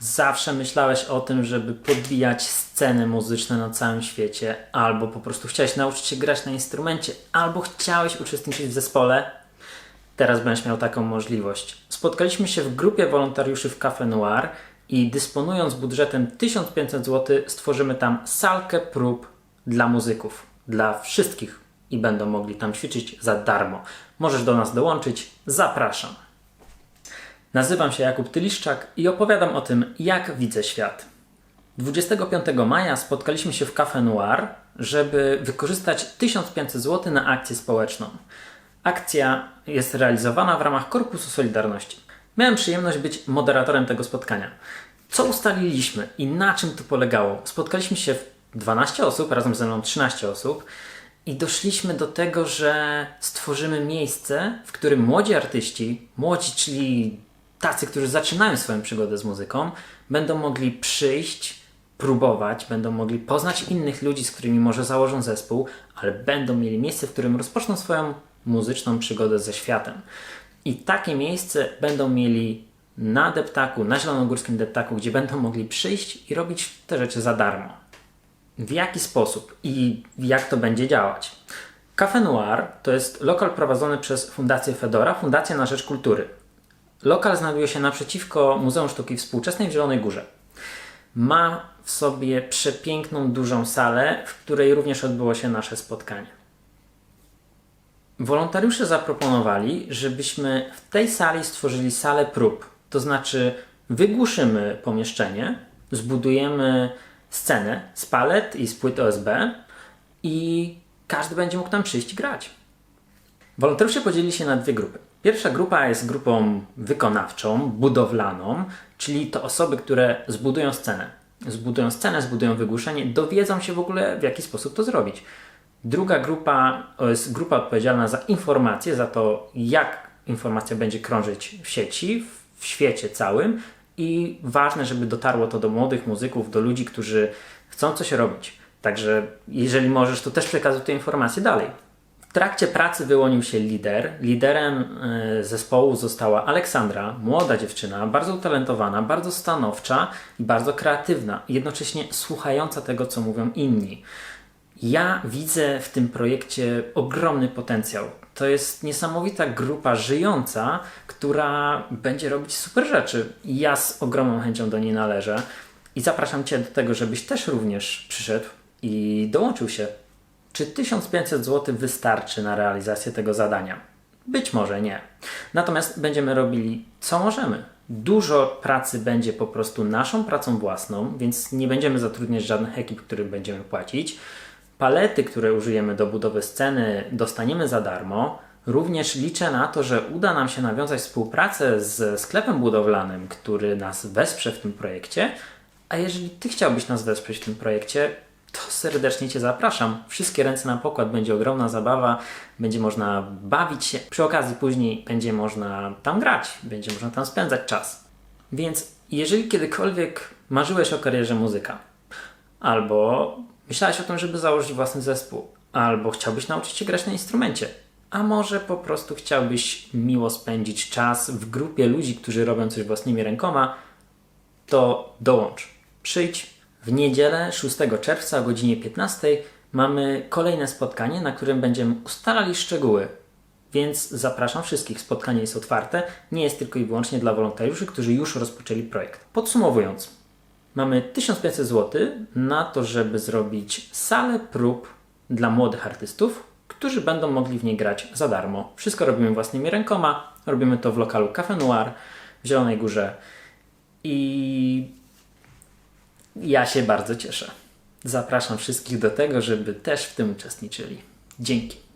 Zawsze myślałeś o tym, żeby podbijać sceny muzyczne na całym świecie, albo po prostu chciałeś nauczyć się grać na instrumencie, albo chciałeś uczestniczyć w zespole. Teraz będziesz miał taką możliwość. Spotkaliśmy się w grupie wolontariuszy w Cafe Noir i dysponując budżetem 1500 zł stworzymy tam salkę prób dla muzyków, dla wszystkich i będą mogli tam ćwiczyć za darmo. Możesz do nas dołączyć, zapraszam. Nazywam się Jakub Tyliszczak i opowiadam o tym, jak widzę świat. 25 maja spotkaliśmy się w Cafe Noir, żeby wykorzystać 1500 zł na akcję społeczną. Akcja jest realizowana w ramach Korpusu Solidarności. Miałem przyjemność być moderatorem tego spotkania. Co ustaliliśmy i na czym to polegało? Spotkaliśmy się w 12 osób, razem ze mną 13 osób i doszliśmy do tego, że stworzymy miejsce, w którym młodzi artyści, młodzi, czyli tacy, którzy zaczynają swoją przygodę z muzyką, będą mogli przyjść, próbować, będą mogli poznać innych ludzi, z którymi może założą zespół, ale będą mieli miejsce, w którym rozpoczną swoją muzyczną przygodę ze światem. I takie miejsce będą mieli na deptaku, na zielonogórskim deptaku, gdzie będą mogli przyjść i robić te rzeczy za darmo. W jaki sposób i jak to będzie działać? Cafe Noir to jest lokal prowadzony przez Fundację Fedora, Fundację na Rzecz Kultury. Lokal znajduje się naprzeciwko Muzeum Sztuki Współczesnej w Zielonej Górze. Ma w sobie przepiękną, dużą salę, w której również odbyło się nasze spotkanie. Wolontariusze zaproponowali, żebyśmy w tej sali stworzyli salę prób. To znaczy, wygłuszymy pomieszczenie, zbudujemy scenę z palet i z płyt OSB i każdy będzie mógł tam przyjść grać. Wolontariusze podzielili się na dwie grupy. Pierwsza grupa jest grupą wykonawczą, budowlaną, czyli to osoby, które zbudują scenę. Zbudują scenę, zbudują wygłuszenie, dowiedzą się w ogóle, w jaki sposób to zrobić. Druga grupa jest grupa odpowiedzialna za informacje, za to, jak informacja będzie krążyć w sieci, w świecie całym i ważne, żeby dotarło to do młodych muzyków, do ludzi, którzy chcą coś robić. Także jeżeli możesz, to też przekazuj te informacje dalej. W trakcie pracy wyłonił się lider. Liderem e, zespołu została Aleksandra, młoda dziewczyna, bardzo utalentowana, bardzo stanowcza i bardzo kreatywna, jednocześnie słuchająca tego, co mówią inni. Ja widzę w tym projekcie ogromny potencjał. To jest niesamowita grupa żyjąca, która będzie robić super rzeczy. Ja z ogromną chęcią do niej należę i zapraszam Cię do tego, żebyś też również przyszedł i dołączył się. Czy 1500 zł wystarczy na realizację tego zadania? Być może nie. Natomiast będziemy robili co możemy. Dużo pracy będzie po prostu naszą pracą własną, więc nie będziemy zatrudniać żadnych ekip, którym będziemy płacić. Palety, które użyjemy do budowy sceny, dostaniemy za darmo. Również liczę na to, że uda nam się nawiązać współpracę z sklepem budowlanym, który nas wesprze w tym projekcie. A jeżeli Ty chciałbyś nas wesprzeć w tym projekcie, to serdecznie Cię zapraszam. Wszystkie ręce na pokład, będzie ogromna zabawa, będzie można bawić się. Przy okazji później będzie można tam grać, będzie można tam spędzać czas. Więc jeżeli kiedykolwiek marzyłeś o karierze muzyka, albo myślałeś o tym, żeby założyć własny zespół, albo chciałbyś nauczyć się grać na instrumencie, a może po prostu chciałbyś miło spędzić czas w grupie ludzi, którzy robią coś własnymi rękoma, to dołącz. Przyjdź w niedzielę 6 czerwca o godzinie 15 mamy kolejne spotkanie, na którym będziemy ustalali szczegóły. Więc zapraszam wszystkich. Spotkanie jest otwarte, nie jest tylko i wyłącznie dla wolontariuszy, którzy już rozpoczęli projekt. Podsumowując, mamy 1500 zł na to, żeby zrobić salę prób dla młodych artystów, którzy będą mogli w niej grać za darmo. Wszystko robimy własnymi rękoma, robimy to w lokalu Cafe Noir w Zielonej Górze i ja się bardzo cieszę. Zapraszam wszystkich do tego, żeby też w tym uczestniczyli. Dzięki.